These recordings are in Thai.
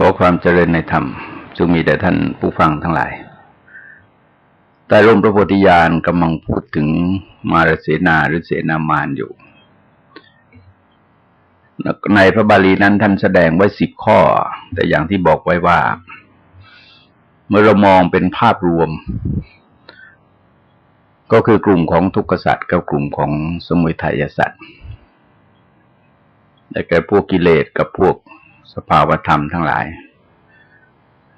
ขอความเจริญในธรรมจงมีแต่ท่านผู้ฟังทั้งหลายแต่ร่มพระโพธิญาณกำลังพูดถึงมารเสนาหรือเสนามานอยู่ ในพระบาลีนั้นท่านแสดงไว้สิบข้อ แต่อย่างที่บอกไว้ว่า เมื่อเรามองเป็นภาพรวม ก็คือกลุ่มของทุกขสัตว์กับกลุ่มของสมุทัยสัตว์แต่แก่พวกกิเลสกับพวก สภาวธรรมทั้งหลาย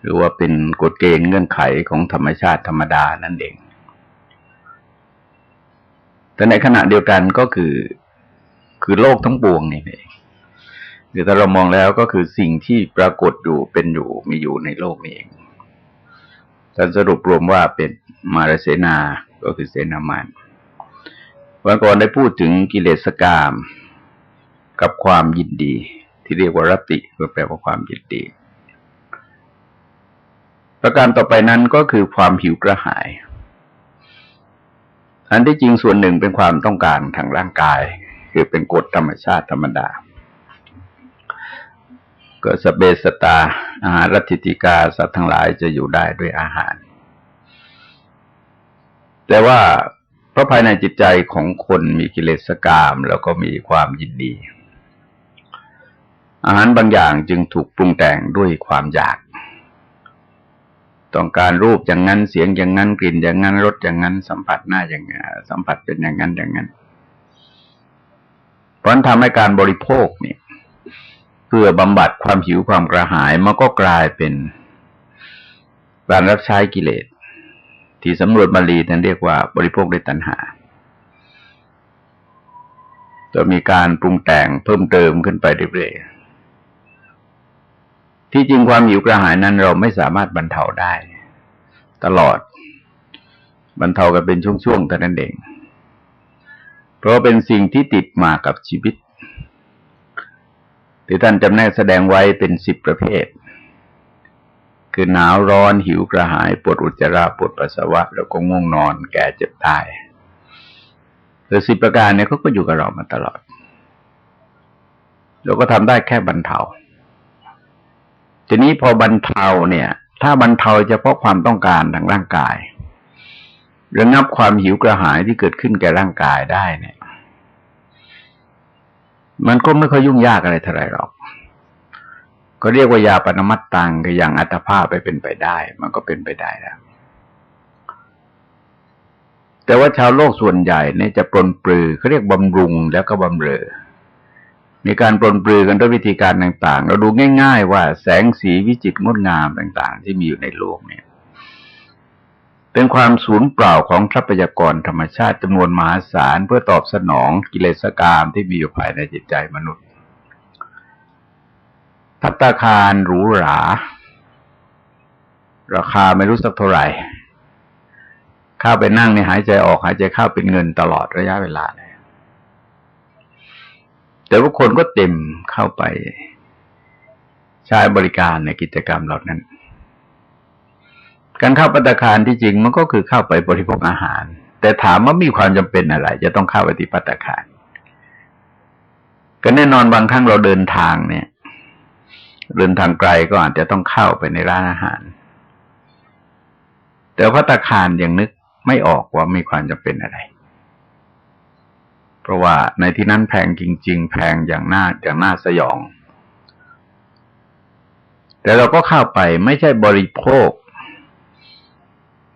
หรือว่าเป็นกฎเกณฑ์เงื่อนไขของธรรมชาติธรรมดานั่นเอง แต่ในขณะเดียวกันก็คือ คือโลกทั้งปวงนี่เองคือถ้าเรามองแล้วก็คือสิ่งที่ปรากฏอยู่เป็นอยู่มีอยู่ในโลกนี้เองท่านสรุปรวมว่าเป็นมารเสนา ก็คือเสนามานวันก่อนได้พูดถึงกิเลสกามกับความยินดี ที่เรียกว่ารติก็แปลว่าความยินดี ประการต่อไปนั้นก็คือความหิวกระหาย อันที่จริงส่วนหนึ่งเป็นความต้องการทางร่างกาย คือเป็นกฎธรรมชาติธรรมดา ก็สเบสตา อาหารรัติติกาสัตว์ทั้งหลายจะอยู่ได้ด้วยอาหาร แต่ว่าเพราะภายในจิตใจของคนมีกิเลสกาม แล้วก็มีความยินดี อาหารบางอย่างจึงถูกปรุงแต่งด้วยความอยาก ต้องการรูปอย่างนั้นเสียงอย่างนั้นกลิ่นอย่างนั้นรสอย่างนั้น สัมผัสหน้าอย่างนี้สัมผัสเป็นอย่างนั้นอย่างนั้น เพราะนั้นทำให้การบริโภคเนี่ย เพื่อบำบัดความหิวความกระหายมันก็กลายเป็นการรับใช้กิเลส ที่สำรวจบาลีนั้นเรียกว่าบริโภคด้วยตัณหาจะมีการปรุงแต่งเพิ่มเติมขึ้นไปเรื่อยๆ ที่จริงความหิวกระหายนั้นเราไม่สามารถบรรเทาได้ ตลอด บรรเทากันเป็นช่วงๆแต่นั้นเอง เพราะเป็นสิ่งที่ติดมากับชีวิต ที่ท่านจำแนกแสดงไว้เป็นสิบประเภท คือหนาวร้อนหิวกระหายปวดอุจจาระปวดปัสสาวะ แล้วก็ง่วงนอนแก่เจ็บตายแต่สิบประการเนี่ยเขาก็อยู่กับเรามาตลอดเราก็ทำได้แค่บรรเทา ทีนี้พอบรรเทาเนี่ย ถ้าบรรเทาเฉพาะความต้องการทางร่างกายระงับความหิวกระหายที่เกิดขึ้นแก่ร่างกายได้เนี่ย มันก็ไม่ค่อยยุ่งยากอะไรเท่าไรหรอก ก็เรียกว่ายาปนมัตตังก็อย่างอัตภาพไปเป็นไปได้ มันก็เป็นไปได้แล้วแต่ว่าชาวโลกส่วนใหญ่เนี่ยจะปลนปลือเขาเรียกบำรุงแล้วก็บำเรอ มีการปลนปลือกันด้วยวิธีการต่างๆ เราดูง่าย ๆ ว่าแสงสีวิจิตรงดงามต่าง ๆ ที่มีอยู่ในโลกเนี่ย เป็นความสูญเปล่าของทรัพยากรธรรมชาติจำนวนมหาศาลเพื่อตอบสนองกิเลสกรรมที่มีอยู่ภายในจิตใจมนุษย์พัตาคารหรูหรา ราคาไม่รู้สักเท่าไหร่ เข้าไปนั่งในหายใจออกหายใจเข้าเป็นเงินตลอดระยะเวลาเลย แต่ว่าคนก็เต็มเข้าไปใช้บริการในกิจกรรมเหล่านั้น การเข้าปัตคารที่จริงมันก็คือเข้าไปบริโภคอาหาร แต่ถามว่ามีความจำเป็นอะไร จะต้องเข้าไปที่ปัตคารก็แน่นอนบางครั้งเราเดินทางเนี่ย เดินทางไกลก็อาจจะต้องเข้าไปในร้านอาหาร แต่พัตคารยังนึกไม่ออกว่ามีความจำเป็นอะไร ราะว่าในที่นั้นแพงจริง ๆ แพงอย่างน่าอย่างน่าสยอง แต่เราก็เข้าไปไม่ใช่บริโภค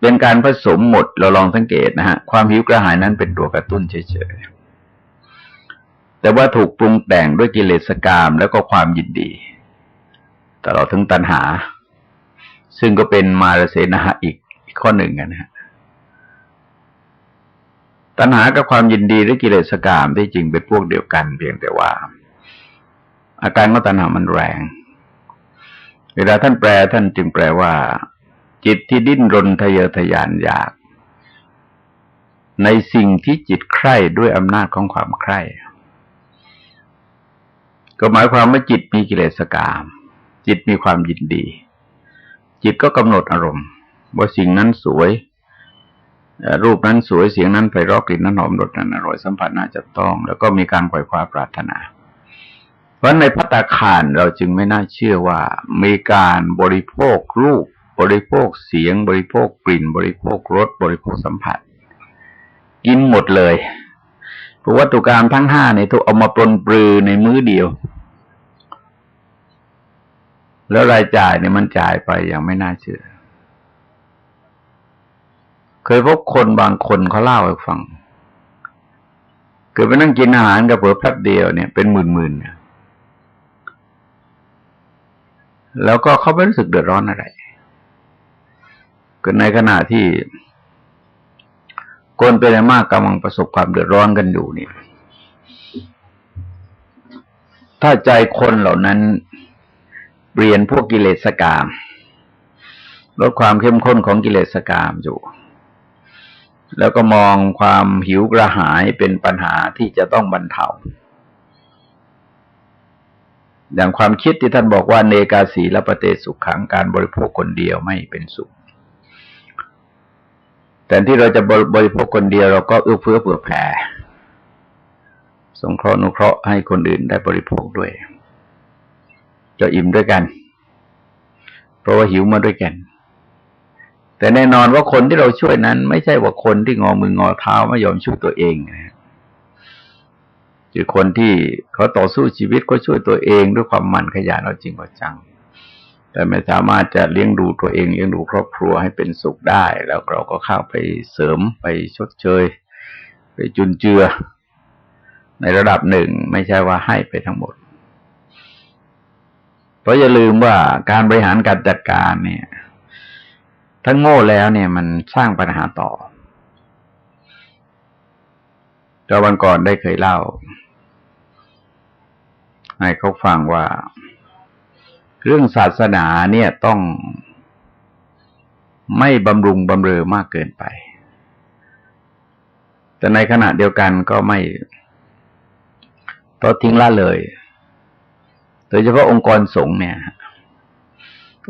เป็นการผสมหมดเราลองสังเกตนะฮะ ความหิวกระหายนั้นเป็นตัวกระตุ้นเฉยๆ แต่ว่าถูกปรุงแต่งด้วยกิเลสกรรมแล้วก็ความยินดีตลอดถึงตัณหา ซึ่งก็เป็นมารเสนาอีกข้อหนึ่งนะฮะ ตัณหากับความยินดีหรือกิเลสกามที่จริงเป็นพวกเดียวกัน เพียงแต่ว่า อาการของตัณหามันแรง เวลาท่านแปลท่านจึงแปลว่า จิตที่ดิ้นรนทะเยอทะยานอยาก ในสิ่งที่จิตใคร่ด้วยอำนาจของความใคร่ก็หมายความว่าจิตมีกิเลสกาม จิตมีความยินดี จิตก็กำหนดอารมณ์ ว่าสิ่งนั้นสวย รูปนั้นสวยเสียงนั้นไพเราะกลิ่นนั้นหอมรสนั้นอร่อยสัมผัสน่าจะต้อง แล้วก็มีการปล่อยความปรารถนา เพราะในพัตตาคารเราจึงไม่น่าเชื่อว่า มีการบริโภครูป บริโภคเสียง บริโภคกลิ่น บริโภครสบริโภคสัมผัส กินหมดเลยเพราะวัตถุกรรมทั้งห้าเนี่ยถูกเอามาปลนปลือในมื้อเดียว แล้วรายจ่ายเนี่ยมันจ่ายไปอย่างไม่น่าเชื่อ เคยพบคนบางคนเขาเล่าให้ฟังเกิดไปนั่งกินอาหารกับเผือแป๊บเดียวเนี่ยเป็นหมื่นๆเนี่ยแล้วก็เขาไม่รู้สึกเดือดร้อนอะไรก็ในขณะที่คนเป็นมากกำลังประสบความเดือดร้อนกันอยู่นี่ถ้าใจคนเหล่านั้นเปลี่ยนพวกกิเลสกามลดความเข้มข้นของกิเลสกามอยู่ แล้วก็มองความหิวกระหายเป็นปัญหาที่จะต้องบรรเทา อย่างความคิดที่ท่านบอกว่าเนกาสีและปเตสุขขังการบริโภคคนเดียวไม่เป็นสุข แต่ที่เราจะบริโภคคนเดียวเราก็เอื้อเฟื้อเผื่อแผ่สงเคราะห์นุเคราะห์ให้คนอื่นได้บริโภคด้วย จะอิ่มด้วยกัน เพราะว่าหิวมาด้วยกัน แต่แน่นอนว่าคนที่เราช่วยนั้น ไม่ใช่ว่าคนที่งอมืองอเท้าไม่ยอมช่วยตัวเองนะคือคนที่เขาต่อสู้ชีวิตก็ช่วยตัวเองด้วยความมันขยันเอาจริงเอาจัง แต่ไม่สามารถจะเลี้ยงดูตัวเองเลี้ยงดูครอบครัวให้เป็นสุขได้ แล้วเราก็เข้าไปเสริมไปชดเชย ไปจุนเจือ ในระดับหนึ่งไม่ใช่ว่าให้ไปทั้งหมด เพราะอย่าลืมว่าการบริหารการจัดการเนี่ย ทั้งโง่แล้วเนี่ยมันสร้างปัญหาต่อแต่วันก่อนได้เคยเล่า ให้เขาฟังว่า เรื่องศาสนาเนี่ยต้องไม่บำรุงบำเรอมากเกินไป แต่ในขณะเดียวกันก็ไม่ต่อทิ้งละเลย โดยเฉพาะองค์กรสงฆ์เนี่ย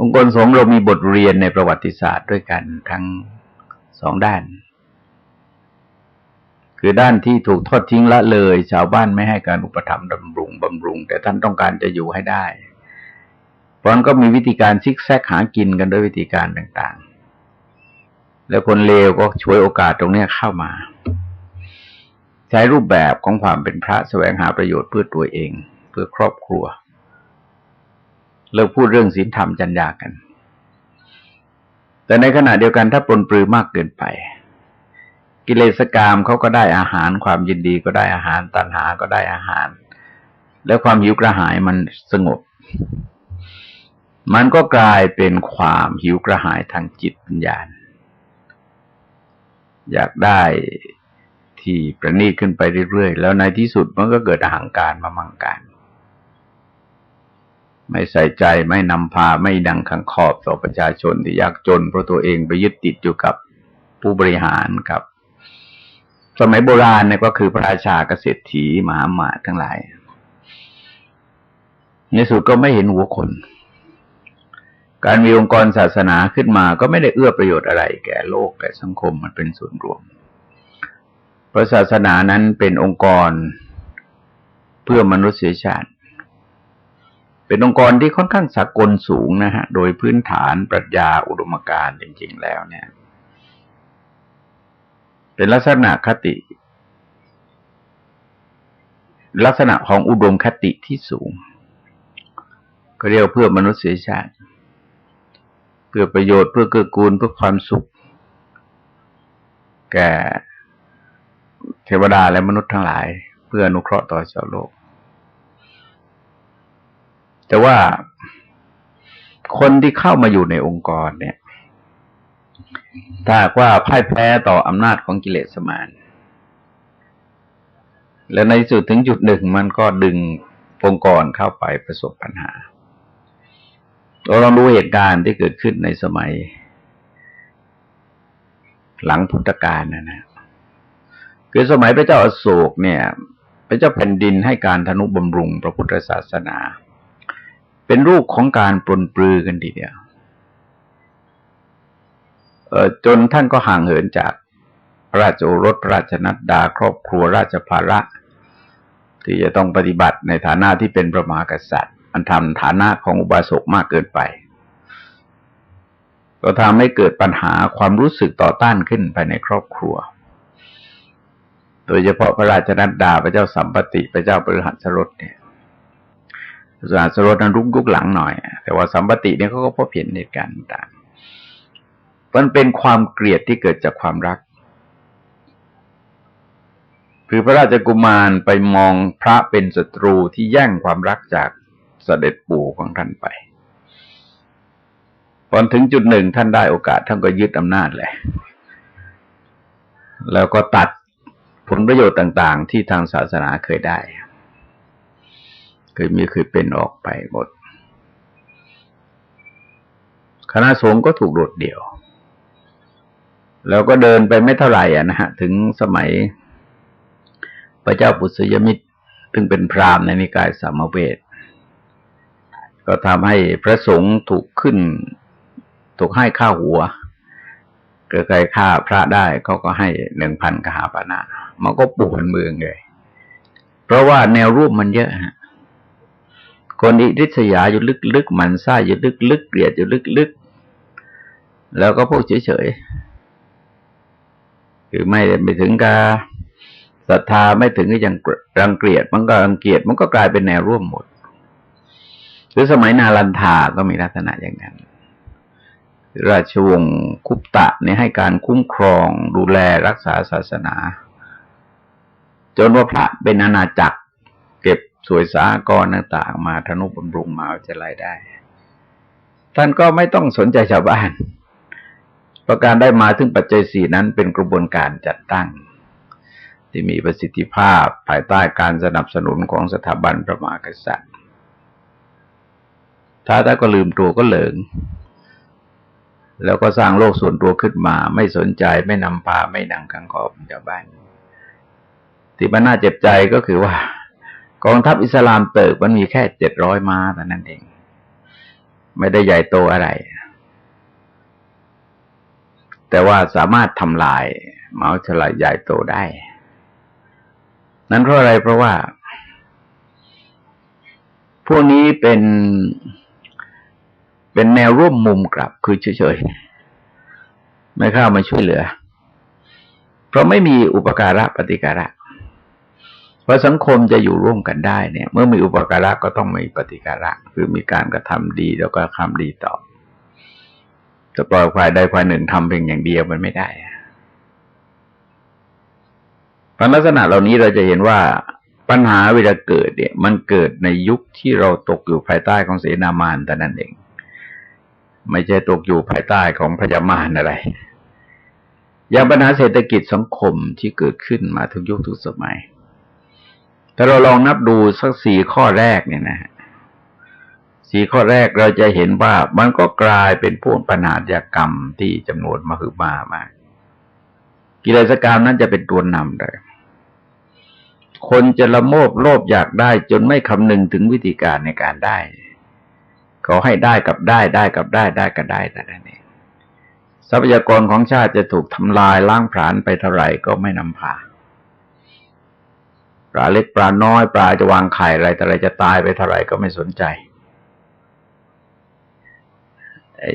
องค์กรสงฆ์เรามีบทเรียนในประวัติศาสตร์ด้วยกันทั้งสองด้าน คือด้านที่ถูกทอดทิ้งละเลย ชาวบ้านไม่ให้การอุปถัมภ์ดำรุงบำรุง แต่ท่านต้องการจะอยู่ให้ได้เพราะนั้นก็มีวิธีการซิกแซกหากินกันด้วยวิธีการต่างๆ แล้วคนเลวก็ช่วยโอกาสตรงนี้เข้ามา ใช้รูปแบบของความเป็นพระแสวงหาประโยชน์เพื่อตัวเอง เพื่อครอบครัว เลิกพูดเรื่องศีลธรรมจัญญากัน แต่ในขณะเดียวกันถ้าปนปลือมากเกินไป กิเลสกรรมเขาก็ได้อาหาร ความยินดีก็ได้อาหาร ตัณหาก็ได้อาหาร แล้วความหิวกระหายมันสงบ มันก็กลายเป็นความหิวกระหายทางจิตปัญญาอยากได้ที่ประณีตขึ้นไปเรื่อยๆ แล้วในที่สุดมันก็เกิดอาหางการมามังการ ไม่ใส่ใจไม่นำพาไม่ดังขังขอบต่อประชาชนที่ยากจน เพราะตัวเองไปยึดติดอยู่กับผู้บริหารกับ สมัยโบราณเนี่ยก็คือพระราชาเกษตรถีมหาหมาทั้งหลายในสุดก็ไม่เห็นหัวคน การมีองค์กรศาสนาขึ้นมาก็ไม่ได้เอื้อประโยชน์อะไร แก่โลกแก่สังคมมันเป็นส่วนรวม เพราะศาสนานั้นเป็นองค์กรเพื่อมนุษยชาติ เป็นองค์กรที่ค่อนข้างสากลสูงนะฮะ โดยพื้นฐานปรัชญาอุดมการณ์จริง ๆ แล้วเนี่ย เป็นลักษณะคติ ลักษณะของอุดมคติที่สูง ก็เรียกเพื่อมนุษยชาติ เพื่อประโยชน์เพื่อเกื้อกูลเพื่อความสุข แก่เทวดาและมนุษย์ทั้งหลาย เพื่ออนุเคราะห์ต่อชาวโลก แต่ว่าคนที่เข้ามาอยู่ในองค์กรเนี่ยถ้าว่าพ่ายแพ้ต่ออำนาจของกิเลสมานและในสุดถึงจุดหนึ่งมันก็ดึงองค์กรเข้าไปประสบปัญหา เราลองดูเหตุการณ์ที่เกิดขึ้นในสมัย หลังพุทธกาลนะนะคือสมัยพระเจ้าอโศกเนี่ย พระเจ้าแผ่นดินให้การธนุบำรุงพระพุทธศาสนา เป็นรูปของการปลนปลือกันทีเดียวจนท่านก็ห่างเหินจากราชโอรสราชนัดดา ครอบครัวราชภาระ ที่จะต้องปฏิบัติในฐานะที่เป็นพระมากษัตริย์มันทำฐานะของอุบาสกมากเกินไป ก็ทำให้เกิดปัญหาความรู้สึกต่อต้านขึ้นภายในครอบครัว โดยเฉพาะพระราชนัดดาพระเจ้าสัมปติพระเจ้าบริหัสรสเนี่ย สหัสรสนั้นรุกยุกหลังหน่อย แต่ว่าสัมปติเนี่ยเขาก็พบเห็นเหตุการณ์ต่างมันเป็นความเกลียดที่เกิดจากความรัก คือพระราชกุมารไปมองพระเป็นศัตรูที่แย่งความรักจากเสด็จปู่ของท่านไปพอถึงจุดหนึ่งท่านได้โอกาสท่านก็ยึดอำนาจเลยแล้วก็ตัดผลประโยชน์ต่าง ๆ ที่ทางศาสนาเคยได้ เคยมีเคยเป็นออกไปหมด คณะสงฆ์ก็ถูกโดดเดี่ยว แล้วก็เดินไปไม่เท่าไหร่อะนะฮะ ถึงสมัย พระเจ้าปุษยมิตรซึ่งเป็นพราหมณ์ในนิกายสามเวทก็ทำให้พระสงฆ์ถูกขึ้น ถูกให้ข้าหัว เกิดใครฆ่าพระได้เขาก็ให้หนึ่งพันกหาปณะมันก็ปวดเมืองเลย เพราะว่าแนวรูปมันเยอะฮะ คนอิริษยาอยู่ลึกๆมันซ่าอยู่ลึกๆเกลียดอยู่ลึกๆแล้วก็พวกเฉยๆคือไม่ไม่ถึงกับศรัทธาไม่ถึงกับยังรังเกียจมันก็รังเกียจมันก็กลายเป็นแนวร่วมหมด หรือสมัยนาลันทาก็มีลักษณะอย่างนั้น ราชวงศ์คุปตะเนี่ยให้การคุ้มครองดูแลรักษาศาสนา จนว่าพระเป็นอาณาจักร สวยสากรต่างๆ มาธนุบำรุงมาจะไรได้ ท่านก็ไม่ต้องสนใจชาวบ้าน ประการได้มาถึงปัจจัยสี่นั้นเป็นกระบวนการจัดตั้ง ที่มีประสิทธิภาพภายใต้การสนับสนุนของสถาบันพระมหากษัตริย์ถ้าถ้าก็ลืมตัวก็เหลิง แล้วก็สร้างโลกส่วนตัวขึ้นมา ไม่สนใจไม่นำพาไม่ดังกังขอบชาวบ้าน ที่มันน่าเจ็บใจก็คือว่า กองทัพอิสลามเติกมันมีแค่เจ็ดร้อยม้าแต่นั้นเอง ไม่ได้ใหญ่โตอะไร แต่ว่าสามารถทำลาย เมาฉลายใหญ่โตได้ นั้นเพราะอะไรเพราะว่า พวกนี้เป็นเป็นแนวร่วมมุมกลับคือเฉยๆไม่เข้ามาช่วยเหลือ เพราะไม่มีอุปการะปฏิการะ เพราะสังคมจะอยู่ร่วมกันได้เนี่ย เมื่อมีอุปการะก็ต้องมีปฏิการะ คือมีการกระทำดีแล้วก็ทำดีตอบจะปล่อยควายใดควายหนึ่งทำเพียงอย่างเดียวมันไม่ได้พลักษณะเหล่านี้เราจะเห็นว่าปัญหาเวลาเกิดเนี่ย มันเกิดในยุคที่เราตกอยู่ภายใต้ของเสนามานแต่นั้นเอง ไม่ใช่ตกอยู่ภายใต้ของพญามารอะไร อย่างปัญหาเศรษฐกิจสังคมที่เกิดขึ้นมาทุกยุคทุกสมัย ถ้าเราลองนับดูสักสี่ข้อแรกเนี่ยนะสี่ข้อแรกเราจะเห็นว่ามันก็กลายเป็นพวกปัญหาจากกรรมที่จำนวนมาคือมามาก กิเลสกรรมนั้นจะเป็นตัวนำเลยคนจะละโมบโลภอยากได้จนไม่คำนึงถึงวิธีการในการได้เขาให้ได้กับได้ได้กับได้ได้กับได้แต่นั่นเองทรัพยากรของชาติจะถูกทำลายล้างผลาญไปเท่าไหร่ก็ไม่นำพา ปลาเล็กปลาน้อยปลาจะวางไข่อะไรแต่อะไรจะตายไปเท่าไหร่ก็ไม่สนใจไอ้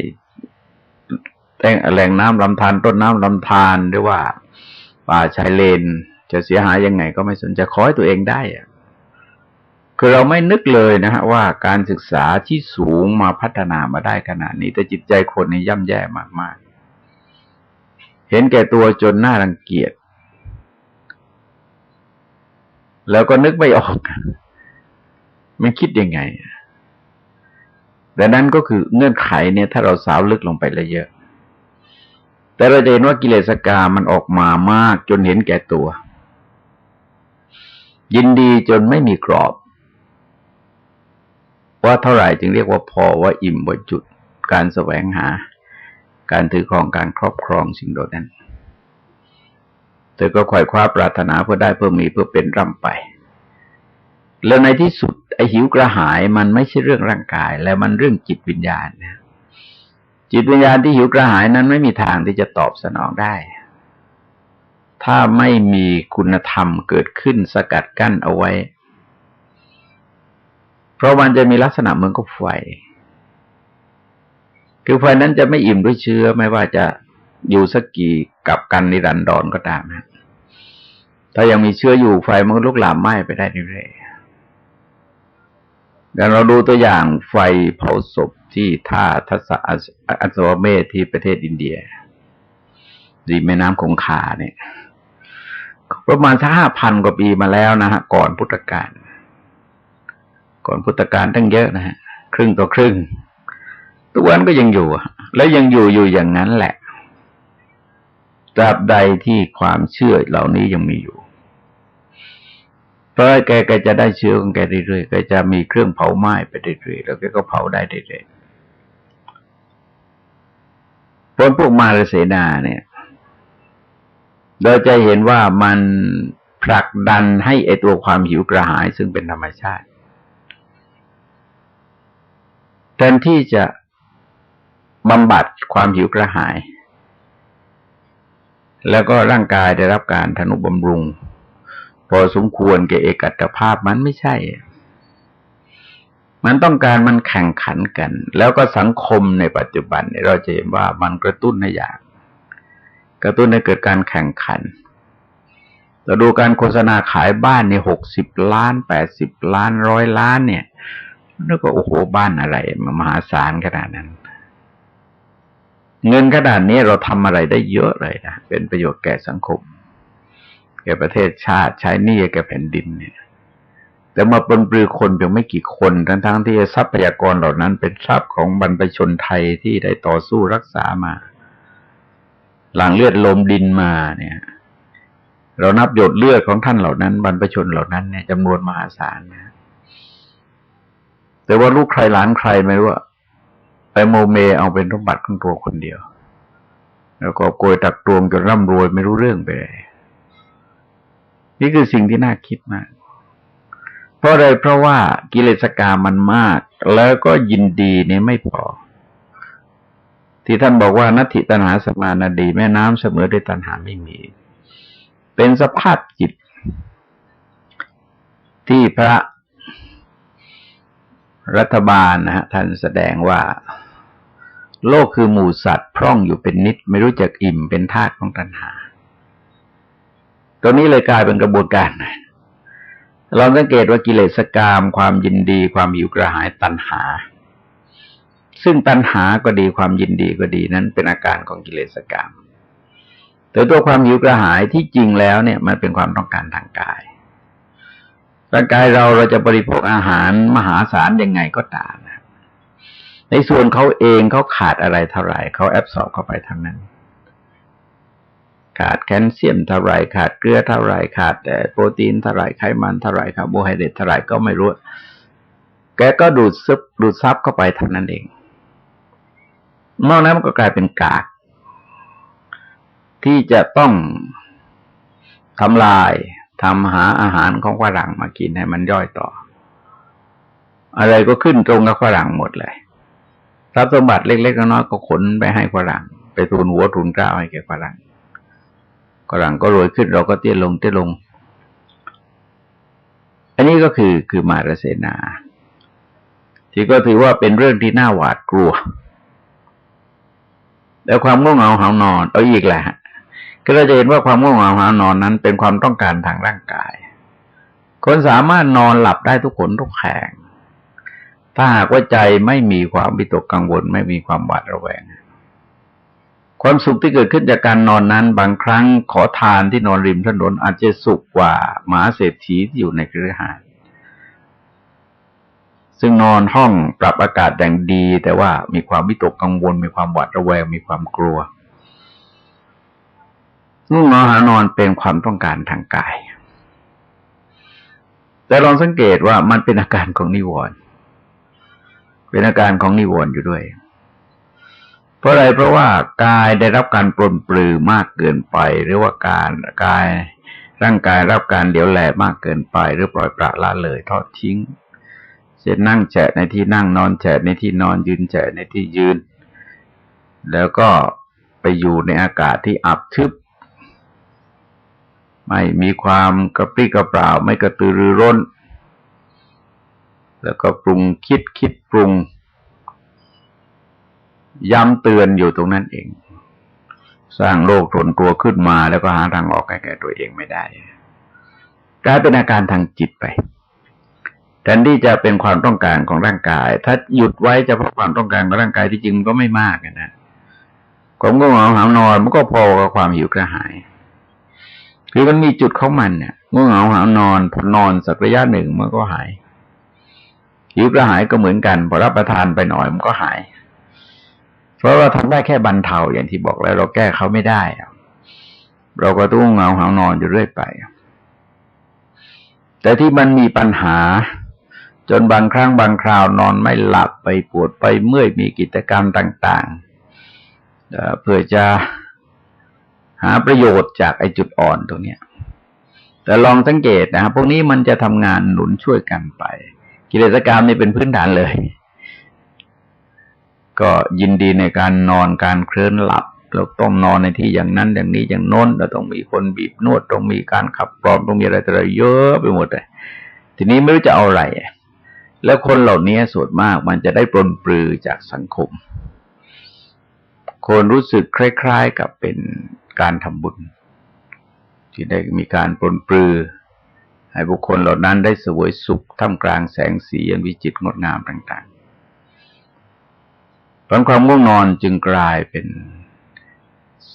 แหล่งน้ำลำธารต้นน้ำลำธารหรือว่าป่าชายเลน จะเสียหายยังไงก็ไม่สนใจขอให้ตัวเองได้คือเราไม่นึกเลยนะฮะว่าการศึกษาที่สูงมาพัฒนามาได้ขนาดนี้ แต่จิตใจคนนี่ย่ำแย่มากๆ เห็นแก่ตัวจนน่ารังเกียจ แล้วก็นึกไม่ออก มันคิดยังไง แต่นั้นก็คือเงื่อนไขเนี่ย ถ้าเราสาวลึกลงไปละเยอะ แต่เราจะเห็นว่ากิเลสกามันออกมามากจนเห็นแก่ตัว ยินดีจนไม่มีกรอบ ว่าเท่าไหร่จึงเรียกว่าพอว่าอิ่มว่าจุด การแสวงหา การถือครองการครอบครองสิ่งโดดนั้น ธอก็ขวายคว้าปรารถนาเพื่อได้เพื่อมีเพื่อเป็นร่ำไป แล้วในที่สุดไอหิวกระหายมันไม่ใช่เรื่องร่างกาย แล้วมันเรื่องจิตวิญญาณนะจิตวิญญาณที่หิวกระหายนั้นไม่มีทางที่จะตอบสนองได้ ถ้าไม่มีคุณธรรมเกิดขึ้นสกัดกั้นเอาไว้ เพราะมันจะมีลักษณะเหมือนกับไฟ คือไฟนั้นจะไม่อิ่มด้วยเชื้อไม่ว่าจะอยู่สักกี่กับกันนิรันดรก็ตามนะ ถ้ายังมีเชื้ออยู่ไฟมันก็ลุกลามไหม้ไปได้เรื่อยๆแต่เราดูตัวอย่างไฟเผาศพที่ท่าทัศอัศวเมธที่ประเทศอินเดียริมแม่น้ำคงคาเนี่ย ประมาณสักห้าพันกว่าปีมาแล้วนะฮะ ก่อนพุทธกาลก่อนพุทธกาลตั้งเยอะนะฮะ ครึ่งต่อครึ่งตัวนั้นก็ยังอยู่ แล้วยังอยู่อยู่อย่างนั้นแหละตราบใดที่ความเชื่อเหล่านี้ยังมีอยู่ ราะแกแกจะได้เชื้อของแกเรื่อยๆแกจะมีเครื่องเผาไหม้ไปเรื่อยๆแล้วแกก็เผาได้เรื่อยๆพวกพวกมาลเสนาเนี่ย เราจะเห็นว่ามันผลักดันให้ไอตัวความหิวกระหายซึ่งเป็นธรรมชาติแทนที่จะบำบัดความหิวกระหาย แล้วก็ร่างกายได้รับการทนุบำรุง พอสมควรแก่เอกัตภาพมันไม่ใช่ มันต้องการมันแข่งขันกัน แล้วก็สังคมในปัจจุบันเราจะเห็นว่ามันกระตุ้นให้อย่ากกระตุ้นให้เกิดการแข่งขันเราดูการโฆษณาขายบ้านในหกสิบล้านแปดสิบล้านร้อยล้านเนี่ยแล้วก็โอ้โหบ้านอะไรมหาศาลขนาดนั้น เงินขนาดนี้เราทำอะไรได้เยอะเลยนะเป็นประโยชน์แก่สังคม ก่ประเทศชาติ ใช้หนี้แก่แผ่นดินเนี่ย แต่มาปนปลือคนเพียงไม่กี่คนทั้งทั้งที่ทรัพยากรเหล่านั้นเป็นทรัพย์ของบรรพชนไทยที่ได้ต่อสู้รักษามา หลังเลือดลมดินมาเนี่ย เรานับหยดเลือดของท่านเหล่านั้น บรรพชนเหล่านั้นเนี่ยจำนวนมหาศาลนะแต่ว่าลูกใครหลานใครไม่รู้ว่าไปโมเมเอาเป็นสมบัติของตัวคนเดียว แล้วก็โกยตักตวงจนร่ำรวยไม่รู้เรื่องไปเลย นี่คือสิ่งที่น่าคิดมาก เพราะอะไรเพราะว่ากิเลสกามันมาก แล้วก็ยินดีเนี่ยไม่พอ ที่ท่านบอกว่านัตถิตัณหาสมานาดี แม่น้ำเสมอด้วยตัณหาไม่มี เป็นสภาพจิต ที่พระรัฐบาลนะฮะท่านแสดงว่า โลกคือหมู่สัตว์พร่องอยู่เป็นนิด ไม่รู้จักอิ่มเป็นธาตุของตัณหา ตัวนี้เลยกลายเป็นกระบวนการเราสังเกตว่ากิเลสกรรมความยินดี ความหิวกระหายตัณหา ซึ่งตัณหาก็ดีความยินดีก็ดีนั้นเป็นอาการของกิเลสกรรมแต่ตัวความหิวกระหายที่จริงแล้วเนี่ย มันเป็นความต้องการทางกายร่างกายเราเราจะบริโภคอาหารมหาศาลยังไงก็ตามในส่วนเขาเองเขาขาดอะไรเท่าไหร่เขาแอบสอบเข้าไปทั้งนั้น ขาดแคลเซียมเท่าไรขาดเกลือเท่าไรขาดแต่โปรตีนเท่าไรไขมันเท่าไรคาร์โบไฮเดรตเท่าไรก็ไม่รู้ แกก็ดูดซึบดูดซับเข้าไปเท่านั้นเอง นอกนั้นมันก็กลายเป็นกาก ที่จะต้องทำลายทำหาอาหารของฝรั่งมากินให้มันย่อยต่อ อะไรก็ขึ้นตรงกับฝรั่งหมดเลยทรัพย์สมบัติเล็กๆน้อยๆก็ขนไปให้ฝรั่ง ไปทุนหัวทุนก้าให้แก่ฝรั่ง ฝรั่งก็รวยขึ้นเราก็เตี้ยลงเตี้ยลง อันนี้ก็คือคือมารเสนา ที่ก็ถือว่าเป็นเรื่องที่น่าหวาดกลัว แล้วความง่วงเหงาหานอน เอาอีกแหละก็เราจะเห็นว่าความง่วงเหงาหานอนนั้น เป็นความต้องการทางร่างกาย คนสามารถนอนหลับได้ทุกคนทุกแห่งถ้าหากว่าใจไม่มีความวิตกกังวล ไม่มีความหวาดระแวง ความสุขที่เกิดขึ้นจากการนอนนั้น บางครั้งขอทานที่นอนริมถนนอาจจะสุขกว่าหมาเศรษฐีที่อยู่ในเครือข่ายซึ่งนอนห้องปรับอากาศแดงดี แต่ว่ามีความวิตกกังวล มีความหวาดระแวง มีความกลัวง่งนอนหานอนเป็นความต้องการทางกาย แต่ลองสังเกตว่ามันเป็นอาการของนิวรณ์เป็นอาการของนิวรณ์อยู่ด้วย เพราะอะไรเพราะว่ากายได้รับการปลนปลือมากเกินไป หรือว่าการกายร่างกายรับการเดี๋ยวแหลมากเกินไป หรือปล่อยปละละเลยทอดทิ้งเช่นนั่งแฉะในที่นั่งนอนแฉะในที่นอนยืนแฉะในที่ยืน แล้วก็ไปอยู่ในอากาศที่อับทึบ ไม่มีความกระปรี้กระเปร่า ไม่กระตือรือร้น แล้วก็ปรุงคิดคิดปรุง ย้ำเตือนอยู่ตรงนั้นเอง สร้างโลกทนตัวขึ้นมาแล้วก็หาทางออกแก่ตัวเองไม่ได้กลายเป็นอาการทางจิตไปแทนที่จะเป็นความต้องการของร่างกาย ถ้าหยุดไว้จะเพราะความต้องการของร่างกายที่จริงมันก็ไม่มากนะความง่วงเหงาหานอนมันก็พอกับความหิวกระหาย คือมันมีจุดของมันเนี่ยง่วงเหงาหานอนพอนอนสักระยะหนึ่งมันก็หายหิวกระหายก็เหมือนกันพอรับประทานไปหน่อยมันก็หาย เพราะเราทำได้แค่บรรเทาอย่างที่บอกแล้ว เราแก้เขาไม่ได้ เราก็ต้องเงาหานอนอยู่เรื่อยไป แต่ที่มันมีปัญหา จนบางครั้งบางคราวนอนไม่หลับไปปวดไปเมื่อยมีกิจกรรมต่างๆเพื่อจะหาประโยชน์จากไอ้จุดอ่อนตรงนี้แต่ลองสังเกตนะครับพวกนี้มันจะทำงานหนุนช่วยกันไป กิเลสกรรมนี่เป็นพื้นฐานเลย ก็ยินดีในการนอนการเคลื่อนหลับ เราต้องนอนในที่อย่างนั้นอย่างนี้อย่างโน้น เราต้องมีคนบีบนวดต้องมีการขับกรอมต้องมีอะไรต่ออะไรเยอะไปหมดเลยทีนี้ไม่รู้จะเอาอะไรแล้วคนเหล่านี้ส่วนมากมันจะได้ปลนปลือจากสังคม คนรู้สึกคล้าย ๆกับเป็นการทำบุญ ที่ได้มีการปลนปลือ ให้บุคคลเหล่านั้นได้สวยสุขท่ามกลางแสงสีอันวิจิตรงดงามต่างๆ ผลความง่วงนอนจึงกลายเป็น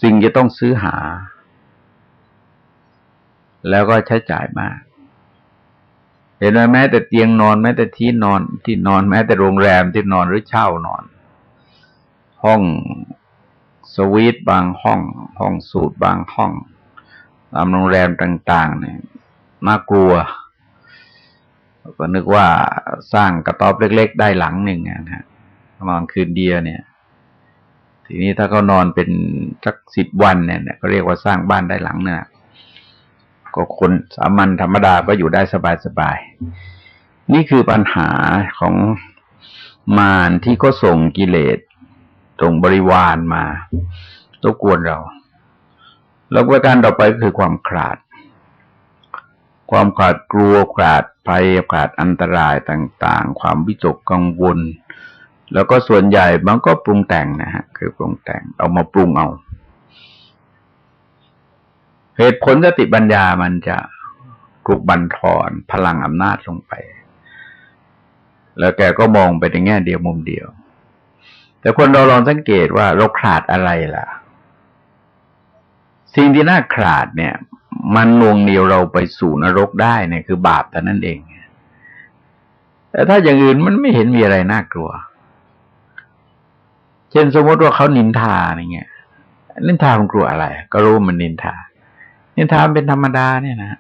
สิ่งจะต้องซื้อหา แล้วก็ใช้จ่ายมาก เห็นไหมแม้แต่เตียงนอน แม้แต่ที่นอนที่นอนแม้แต่โรงแรมที่นอนหรือเช่านอน ห้องสวีทบางห้อง ห้องสูตรบางห้องตามโรงแรมต่างๆเนี่ยน่ากลัว ก็นึกว่าสร้างกระต๊อบเล็ก ๆ ได้หลังหนึ่งนะฮะ ประมาณคืนเดียวเนี่ย ทีนี้ถ้าเขานอนเป็นสักสิบวันเนี่ยก็เรียกว่าสร้างบ้านได้หลังเนี่ยก็คนสามัญธรรมดาก็อยู่ได้สบายๆนี่คือปัญหาของมารที่ก็ส่งกิเลสตรงบริวารมาตกวนเรา แล้วประการต่อไปคือความขาด ความขาดกลัวขาดภัยขาดอันตรายต่าง ๆ ความวิจกกังวล แล้วก็ส่วนใหญ่มันก็ปรุงแต่งนะฮะ คือปรุงแต่งเอามาปรุงเอา เหตุผลสติปัญญามันจะถูกบันทอนพลังอำนาจลงไป แล้วแกก็มองไปในแง่เดียวมุมเดียว แต่คนเราลองสังเกตว่าเราขาดอะไรล่ะ สิ่งที่น่าขาดเนี่ย มันนวงเหนียวเราไปสู่นรกได้เนี่ยคือบาปแต่นั้นเองแต่ถ้าอย่างอื่นมันไม่เห็นมีอะไรน่ากลัว ช่นสมมติว่าเขานินทาอย่างเงี้ยนินทามันกลัวอะไร ก็รู้มันนินทา นินทาเป็นธรรมดาเนี่ยนะ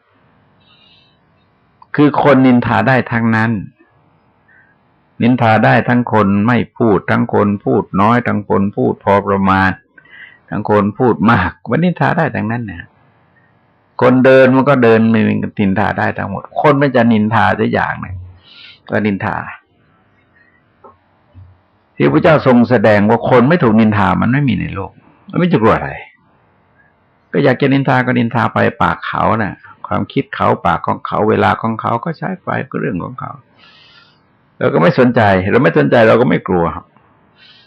คือคนนินทาได้ทั้งนั้น นินทาได้ทั้งคนไม่พูด ทั้งคนพูดน้อย ทั้งคนพูดพอประมาณ ทั้งคนพูดมากมันนินทาได้ทั้งนั้นเนี่ยคนเดินมันก็เดินไม่เป็นินทาได้ทั้งหมด คนไม่จะนินทาสักอย่างหนึ่งก็นินทา ที่พระเจ้าทรงแสดงว่าคนไม่ถูกนินทามันไม่มีในโลกมันไม่จะกลัวอะไร ก็อยากจะนินทาก็นินทาไปปากเขานะ่ะ ความคิดเขาปากของเขาเวลาของเขาก็ใช้ไปก็เรื่องของเขาเราก็ไม่สนใจ เราไม่สนใจเราก็ไม่กลัว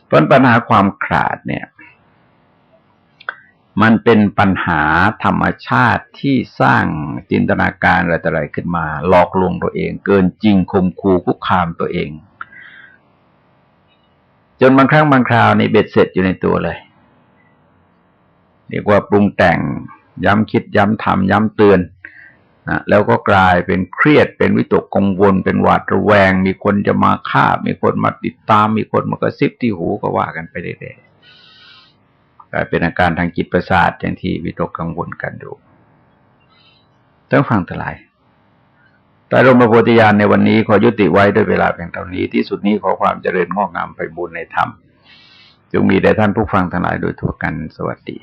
เพราะปัญหาความขาดเนี่ย มันเป็นปัญหาธรรมชาติที่สร้างจินตนาการอะไรต่ออะไรขึ้นมา หลอกลวงตัวเอง เกินจริงคมคูคุกคามตัวเอง จนบางครั้งบางคราวในเบ็ดเสร็จอยู่ในตัวเลย เรียกว่าปรุงแต่งย้ำคิดย้ำทำย้ำเตือนนะแล้วก็กลายเป็นเครียดเป็นวิตกกังวล เป็นหวาดระแวง มีคนจะมาฆ่า มีคนมาติดตาม มีคนมากระซิบที่หูก็ว่ากันไปเรื่อยๆกลายเป็นอาการทางจิตประสาทอย่างที่วิตกกังวลกันอยู่ต้องฟังทลาย แต่ลมพระโพธิญาณในวันนี้ขอยุติไว้ด้วยเวลาเพียงเท่านี้ที่สุดนี้ขอความเจริญงอกงามไปบุญในธรรมจงมีแด่ท่านผู้ฟังทั้งหลายโดยทั่วกันสวัสดี